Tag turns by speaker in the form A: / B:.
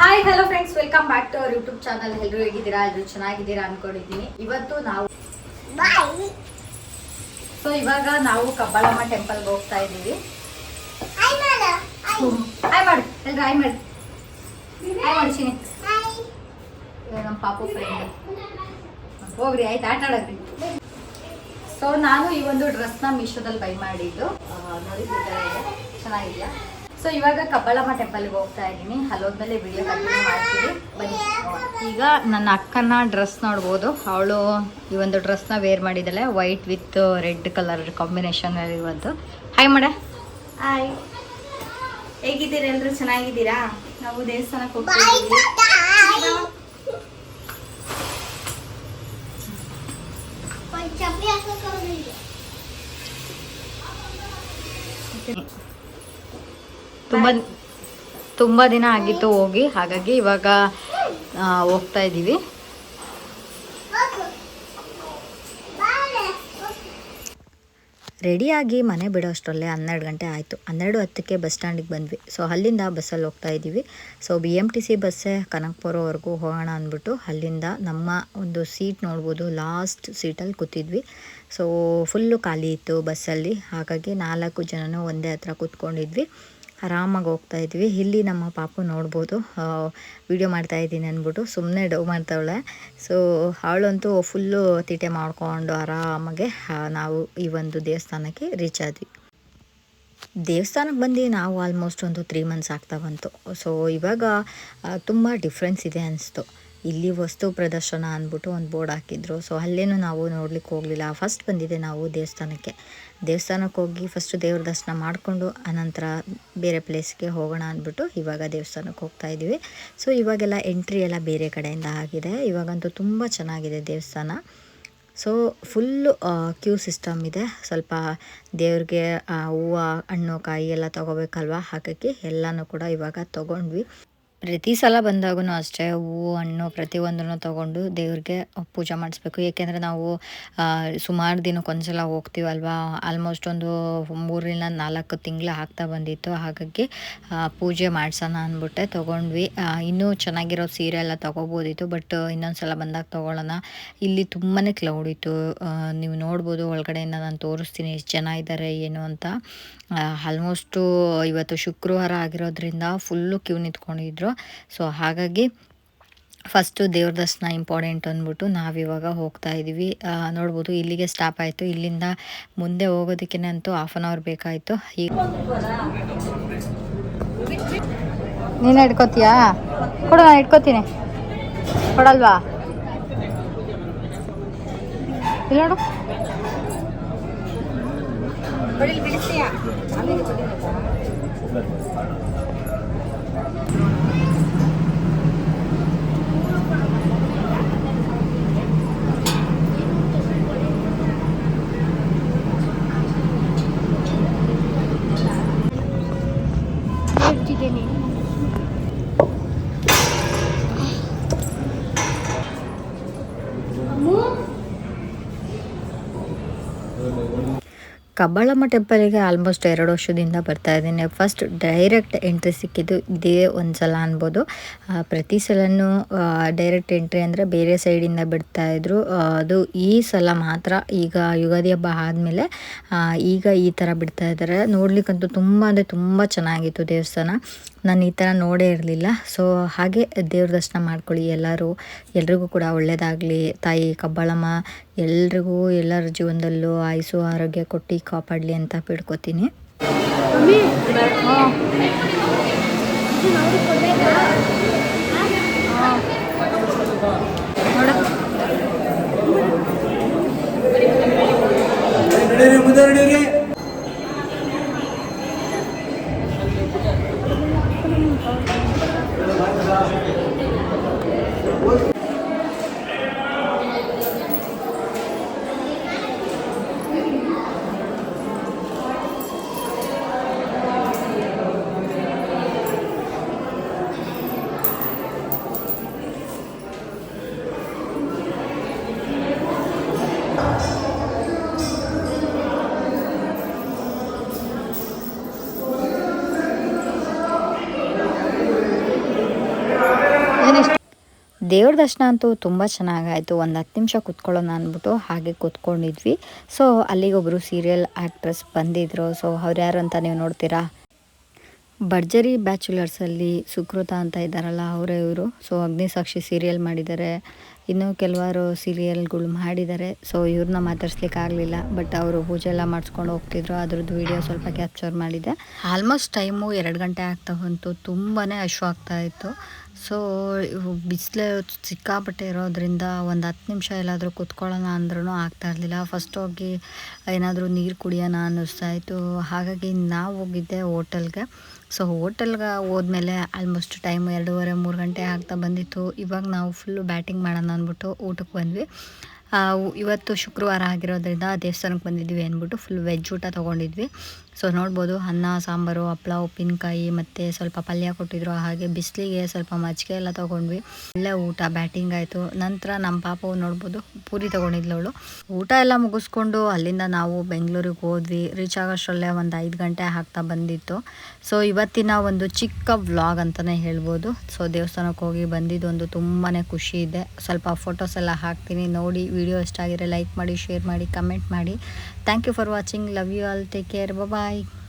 A: Hi hello friends welcome back to our YouTube channel ಎಲ್ಲರೂ ಹೇಗಿದ್ದೀರಾ? ಎಲ್ಲರೂ ಚೆನ್ನಾಗಿದ್ದೀರಾ ಅನ್ಕೊಂಡಿದ್ದೀನಿ. ಇವತ್ತು ನಾವು ಸೊ ಇವಾಗ ನಾವು ಕಬ್ಬಾಳಮ್ಮ ಟೆಂಪಲ್ಗೆ ಹೋಗ್ತಾ ಇದ್ದೀವಿ. ಹಾಯ್ ಮಾಡಿ. ಎಲ್ರು ಹಾಯ್ ಮಾಡಿ. ಹಾಯ್ ಮಾಡ್ತೀನಿ ನಮ್ಮ ಪಾಪು ಫ್ರೆಂಡ್ ಹೋಗ್ರಿ ಆಯ್ತು ಆಟ ಆಡೋದ್ರಿ. ಸೊ ನಾನು ಈ ಒಂದು ಡ್ರೆಸ್ನ ಮೀಶೋದಲ್ಲಿ ಬೈ ಮಾಡಿದ್ದು. ನೋಡಿ ಚೆನ್ನಾಗಿದೆಯಾ? ಸೊ ಇವಾಗ ಕಬ್ಬಳಮ್ಮ ಟೆಂಪಲ್ಗೆ ಹೋಗ್ತಾ ಇದ್ದೀನಿ. ಅಲ್ಲೋದ್ಮೇಲೆ ವಿಡಿಯೋ ಕಂಟಿನ್ಯೂ ಮಾಡ್ತೀನಿ ಬನ್ನಿ. ಈಗ ನನ್ನ ಅಕ್ಕನ ಡ್ರೆಸ್ ನೋಡ್ಬೋದು. ಅವಳು ಈ ಒಂದು ಡ್ರೆಸ್ನ ವೇರ್ ಮಾಡಿದ್ದಾಳೆ. White with red colour combination ಇರುವಂತು hi ಮಾಡ.
B: ಹಾಯ್ ಹೇಗಿದ್ದೀರಾ? ಎಲ್ಲರೂ ಚೆನ್ನಾಗಿದ್ದೀರಾ? ನಾವು ದೇವಸ್ಥಾನಕ್ಕೆ ಹೋಗ್ತಿದ್ದೀವಿ
A: ತುಂಬ ತುಂಬ ದಿನ ಆಗಿತ್ತು ಹೋಗಿ ಹಾಗಾಗಿ ಇವಾಗ ಹೋಗ್ತಾ ಇದ್ದೀವಿ ರೆಡಿಯಾಗಿ ಮನೆ ಬಿಡೋ ಅಷ್ಟರಲ್ಲೇ ಹನ್ನೆರಡು ಗಂಟೆ ಆಯಿತು. ಹನ್ನೆರಡು ಹತ್ತಕ್ಕೆ ಬಸ್ ಸ್ಟ್ಯಾಂಡಿಗೆ ಬಂದ್ವಿ. ಸೊ ಅಲ್ಲಿಂದ ಬಸ್ಸಲ್ಲಿ ಹೋಗ್ತಾ ಇದ್ದೀವಿ so B M T C ಬಸ್ಸೇ ಕನಕಪುರವರೆಗೂ ಹೋಗೋಣ ಅಂದ್ಬಿಟ್ಟು ಅಲ್ಲಿಂದ ನಮ್ಮ ಒಂದು ಸೀಟ್ ನೋಡ್ಬೋದು ಲಾಸ್ಟ್ ಸೀಟಲ್ಲಿ ಕೂತಿದ್ವಿ. ಸೊ ಫುಲ್ಲು ಖಾಲಿ ಇತ್ತು ಬಸ್ಸಲ್ಲಿ. ಹಾಗಾಗಿ ನಾಲ್ಕು ಜನನೂ ಒಂದೇ ಹತ್ರ ಕೂತ್ಕೊಂಡಿದ್ವಿ. ಆರಾಮಾಗಿ ಹೋಗ್ತಾ ಇದ್ವಿ. ಇಲ್ಲಿ ನಮ್ಮ ಪಾಪು ನೋಡ್ಬೋದು. ವಿಡಿಯೋ ಮಾಡ್ತಾ ಇದ್ದೀನಿ ಅಂದ್ಬಿಟ್ಟು ಸುಮ್ಮನೆ ಡವ್ ಮಾಡ್ತಾವಳೆ. ಸೊ ಅವಳಂತೂ ಫುಲ್ಲು ತೀಟೆ ಮಾಡ್ಕೊಂಡು ಆರಾಮಾಗೆ ನಾವು ಈ ಒಂದು ದೇವಸ್ಥಾನಕ್ಕೆ ರೀಚ್ ಆದ್ವಿ. ದೇವಸ್ಥಾನಕ್ಕೆ ಬಂದು ನಾವು ಆಲ್ಮೋಸ್ಟ್ ಒಂದು ತ್ರೀ ಮಂತ್ಸ್ ಆಗ್ತಾ ಬಂತು. ಸೊ ಇವಾಗ ತುಂಬ ಡಿಫ್ರೆನ್ಸ್ ಇದೆ ಅನಿಸ್ತು. ಇಲ್ಲಿ ವಸ್ತು ಪ್ರದರ್ಶನ ಅಂದ್ಬಿಟ್ಟು ಒಂದು ಬೋರ್ಡ್ ಹಾಕಿದ್ರು. ಸೊ ಅಲ್ಲೇನು ನಾವು ನೋಡ್ಲಿಕ್ಕೆ ಹೋಗಲಿಲ್ಲ. ಫಸ್ಟ್ ಬಂದಿದೆ ನಾವು ದೇವಸ್ಥಾನಕ್ಕೆ. ದೇವಸ್ಥಾನಕ್ಕೆ ಹೋಗಿ ಫಸ್ಟ್ ದೇವ್ರ ದರ್ಶನ ಮಾಡಿಕೊಂಡು ಅನಂತರ ಬೇರೆ ಪ್ಲೇಸ್ಗೆ ಹೋಗೋಣ ಅಂದ್ಬಿಟ್ಟು ಇವಾಗ ದೇವಸ್ಥಾನಕ್ಕೆ ಹೋಗ್ತಾ ಇದ್ದೀವಿ. ಸೊ ಇವಾಗೆಲ್ಲ ಎಂಟ್ರಿ ಎಲ್ಲ ಬೇರೆ ಕಡೆಯಿಂದ ಆಗಿದೆ. ಇವಾಗಂತೂ ತುಂಬ ಚೆನ್ನಾಗಿದೆ ದೇವಸ್ಥಾನ. ಸೊ ಫುಲ್ಲು ಕ್ಯೂ ಸಿಸ್ಟಮ್ ಇದೆ. ಸ್ವಲ್ಪ ದೇವ್ರಿಗೆ ಹೂವು, ಹಣ್ಣು, ಕಾಯಿ ಎಲ್ಲ ತೊಗೋಬೇಕಲ್ವ ಹಾಕಕ್ಕೆ? ಎಲ್ಲನೂ ಕೂಡ ಇವಾಗ ತೊಗೊಂಡ್ವಿ. ಪ್ರತಿ ಸಲ ಬಂದಾಗೂ ಅಷ್ಟೇ ಹೂವು, ಹಣ್ಣು ಪ್ರತಿಯೊಂದನ್ನು ತಗೊಂಡು ದೇವ್ರಿಗೆ ಪೂಜೆ ಮಾಡಿಸ್ಬೇಕು. ಏಕೆಂದರೆ ನಾವು ಸುಮಾರು ದಿನಕ್ಕೊಂದ್ಸಲ ಹೋಗ್ತೀವಲ್ವಾ ಆಲ್ಮೋಸ್ಟ್ ಒಂದು ಮೂರರಿಂದ ನಾಲ್ಕು ತಿಂಗಳು ಆಗ್ತಾ ಬಂದಿತ್ತು. ಹಾಗಾಗಿ ಪೂಜೆ ಮಾಡ್ಸೋಣ ಅಂದ್ಬಿಟ್ಟೆ ತೊಗೊಂಡ್ವಿ. ಇನ್ನೂ ಚೆನ್ನಾಗಿರೋ ಸೀರೆ ಎಲ್ಲ ತೊಗೋಬೋದಿತ್ತು, ಬಟ್ ಇನ್ನೊಂದು ಸಲ ಬಂದಾಗ ತೊಗೊಳ್ಳೋಣ. ಇಲ್ಲಿ ತುಂಬಾ ಕ್ಲೌಡ್ ಇತ್ತು. ನೀವು ನೋಡ್ಬೋದು ಒಳಗಡೆಯಿಂದ ನಾನು ತೋರಿಸ್ತೀನಿ ಎಷ್ಟು ಜನ ಇದ್ದಾರೆ ಏನು ಅಂತ. ಆಲ್ಮೋಸ್ಟು ಇವತ್ತು ಶುಕ್ರವಾರ ಆಗಿರೋದ್ರಿಂದ ಫುಲ್ಲು ಕ್ಯೂ ನಿಂತ್ಕೊಂಡಿದ್ರು. ಸೊ ಹಾಗಾಗಿ ಫಸ್ಟು ದೇವ್ರ ದರ್ಶನ ಇಂಪಾರ್ಟೆಂಟ್ ಅಂದ್ಬಿಟ್ಟು ನಾವಿವಾಗ ಹೋಗ್ತಾ ಇದ್ದೀವಿ. ನೋಡ್ಬೋದು ಇಲ್ಲಿಗೆ ಸ್ಟಾಪ್ ಆಯಿತು. ಇಲ್ಲಿಂದ ಮುಂದೆ ಹೋಗೋದಕ್ಕೆ ಅಂತೂ ಹಾಫ್ ಆನ್ ಅವರ್ ಬೇಕಾಯಿತು. ಈಗ ನೀನು ಇಟ್ಕೋತೀಯಾ ಕೊಡು, ನಾನು ಇಟ್ಕೋತೀನಿ ಕೊಡಲ್ವಾ? ಇಲ್ಲ ನೋಡು. ಕಬ್ಬಾಳಮ್ಮ ಟೆಂಪಲಿಗೆ ಆಲ್ಮೋಸ್ಟ್ ಎರಡು ವರ್ಷದಿಂದ ಬರ್ತಾ ಇದ್ದೀನಿ. ಫಸ್ಟ್ ಡೈರೆಕ್ಟ್ ಎಂಟ್ರಿ ಸಿಕ್ಕಿದ್ದು ಇದೇ ಒಂದು ಸಲ ಅನ್ಬೋದು ಪ್ರತಿ ಸಲನೂ ಡೈರೆಕ್ಟ್ ಎಂಟ್ರಿ ಅಂದರೆ ಬೇರೆ ಸೈಡಿಂದ ಬಿಡ್ತಾ ಇದ್ರು. ಅದು ಈ ಸಲ ಮಾತ್ರ ಈಗ ಯುಗಾದಿ ಹಬ್ಬ ಆದಮೇಲೆ ಈಗ ಈ ಥರ ಬಿಡ್ತಾ ಇದ್ದಾರೆ. ನೋಡ್ಲಿಕ್ಕಂತೂ ತುಂಬ ಅಂದರೆ ತುಂಬ ಚೆನ್ನಾಗಿತ್ತು ದೇವಸ್ಥಾನ. ನಾನು ಈ ಥರ ನೋಡೇ ಇರಲಿಲ್ಲ. ಸೊ ಹಾಗೆ ದೇವ್ರ ದರ್ಶನ ಮಾಡ್ಕೊಳ್ಳಿ. ಎಲ್ಲರೂ, ಎಲ್ರಿಗೂ ಕೂಡ ಒಳ್ಳೆಯದಾಗಲಿ ತಾಯಿ ಕಬ್ಬಾಳಮ್ಮ, ಎಲ್ರಿಗೂ ಎಲ್ಲರ ಜೀವನದಲ್ಲೂ ಆಯಸು ಆರೋಗ್ಯ ಕೊಟ್ಟು ಕಾಪಾಡಲಿ ಅಂತ ಬಿಡ್ಕೋತೀನಿ.
C: ಮುಂದೆ
A: ದೇವ್ರ ದರ್ಶನ ಅಂತೂ ತುಂಬ ಚೆನ್ನಾಗಾಯಿತು. ಒಂದು ಹತ್ತು ನಿಮಿಷ ಕೂತ್ಕೊಳ್ಳೋಣ ಅಂದ್ಬಿಟ್ಟು ಹಾಗೆ ಕೂತ್ಕೊಂಡಿದ್ವಿ. ಸೊ ಅಲ್ಲಿಗೊಬ್ಬರು ಸೀರಿಯಲ್ ಆ್ಯಕ್ಟ್ರೆಸ್ ಬಂದಿದ್ರು. ಸೊ ಅವ್ರು ಯಾರು ಅಂತ ನೀವು ನೋಡ್ತೀರಾ? ಭರ್ಜರಿ ಬ್ಯಾಚುಲರ್ಸಲ್ಲಿ ಸುಕೃತ ಅಂತ ಇದ್ದಾರಲ್ಲ ಅವರೇ ಇವರು. ಸೊ ಅಗ್ನಿಸಾಕ್ಷಿ ಸೀರಿಯಲ್ ಮಾಡಿದ್ದಾರೆ. ಇನ್ನೂ ಕೆಲವಾರು ಸೀರಿಯಲ್ಗಳು ಮಾಡಿದ್ದಾರೆ. ಸೊ ಇವ್ರನ್ನ ಮಾತಾಡ್ಸ್ಲಿಕ್ಕೆ ಆಗಲಿಲ್ಲ. ಬಟ್ ಅವರು ಪೂಜೆ ಎಲ್ಲ ಮಾಡಿಸ್ಕೊಂಡು ಹೋಗ್ತಿದ್ರು. ಅದ್ರದ್ದು ವಿಡಿಯೋ ಸ್ವಲ್ಪ ಕ್ಯಾಪ್ಚರ್ ಮಾಡಿದೆ. ಆಲ್ಮೋಸ್ಟ್ ಟೈಮು ಎರಡು ಗಂಟೆ ಆಗ್ತಾ ಬಂತು. ತುಂಬಾ ಅಶ್ವ ಆಗ್ತಾ ಇತ್ತು. ಸೊ ಬಿಸಿಲು ಸಿಕ್ಕಾಪಟ್ಟೆ ಇರೋದ್ರಿಂದ ಒಂದು ಹತ್ತು ನಿಮಿಷ ಎಲ್ಲಾದರೂ ಕುತ್ಕೊಳ್ಳೋಣ ಅಂದ್ರೂ ಆಗ್ತಾ ಇರಲಿಲ್ಲ. ಫಸ್ಟ್ ಹೋಗಿ ಏನಾದರೂ ನೀರು ಕುಡಿಯೋಣ ಅನ್ನಿಸ್ತಾ ಇತ್ತು. ಹಾಗಾಗಿ ನಾವು ಹೋಗಿದ್ದೆ ಹೋಟೆಲ್ಗೆ. ಸೊ ಹೋಟೆಲ್ಗೆ ಹೋದ್ಮೇಲೆ ಆಲ್ಮೋಸ್ಟ್ ಟೈಮ್ ಎರಡೂವರೆ, ಮೂರು ಗಂಟೆ ಆಗ್ತಾ ಬಂದಿತ್ತು. ಇವಾಗ ನಾವು ಫುಲ್ಲು ಬ್ಯಾಟಿಂಗ್ ಮಾಡೋಣ ಅಂದ್ಬಿಟ್ಟು ಊಟಕ್ಕೆ ಬಂದ್ವಿ. ಇವತ್ತು ಶುಕ್ರವಾರ ಆಗಿರೋದ್ರಿಂದ ದೇವಸ್ಥಾನಕ್ಕೆ ಬಂದಿದ್ವಿ ಅಂದ್ಬಿಟ್ಟು ಫುಲ್ ವೆಜ್ ಊಟ ತೊಗೊಂಡಿದ್ವಿ. ಸೊ ನೋಡ್ಬೋದು ಅನ್ನ, ಸಾಂಬಾರು ಹಪ್ಪಳ ಉಪ್ಪಿನಕಾಯಿ, ಮತ್ತು ಸ್ವಲ್ಪ ಪಲ್ಯ ಕೊಟ್ಟಿದ್ರು. ಹಾಗೆ ಬಿಸಿಲಿಗೆ ಸ್ವಲ್ಪ ಮಜ್ಜಿಗೆ ಎಲ್ಲ ತೊಗೊಂಡ್ವಿ. ಒಳ್ಳೆ ಊಟ, ಬ್ಯಾಟಿಂಗ್ ಆಯಿತು. ನಂತರ ನಮ್ಮ ಪಾಪವು ನೋಡ್ಬೋದು, ಪೂರಿ ತೊಗೊಂಡಿದ್ಲು ಅವಳು. ಊಟ ಎಲ್ಲ ಮುಗಿಸ್ಕೊಂಡು ಅಲ್ಲಿಂದ ನಾವು ಬೆಂಗಳೂರಿಗೆ ಹೋದ್ವಿ. ರೀಚ್ ಆಗೋಷ್ಟರಲ್ಲೇ ಒಂದು ಐದು ಗಂಟೆ ಹಾಕ್ತಾ ಬಂದಿತ್ತು. ಸೊ ಇವತ್ತಿನ ಒಂದು ಚಿಕ್ಕ ವ್ಲಾಗ್ ಅಂತಲೇ ಹೇಳ್ಬೋದು. ಸೊ ದೇವಸ್ಥಾನಕ್ಕೆ ಹೋಗಿ ಬಂದಿದ್ದೊಂದು ತುಂಬಾ ಖುಷಿ ಇದೆ. ಸ್ವಲ್ಪ ಫೋಟೋಸ್ ಎಲ್ಲ ಹಾಕ್ತೀನಿ. ನೋಡಿ, ವಿಡಿಯೋ ಇಷ್ಟ ಆಗಿದ್ರೆ ಲೈಕ್ ಮಾಡಿ, ಶೇರ್ ಮಾಡಿ, ಕಮೆಂಟ್ ಮಾಡಿ. Thank you for watching love you all take care bye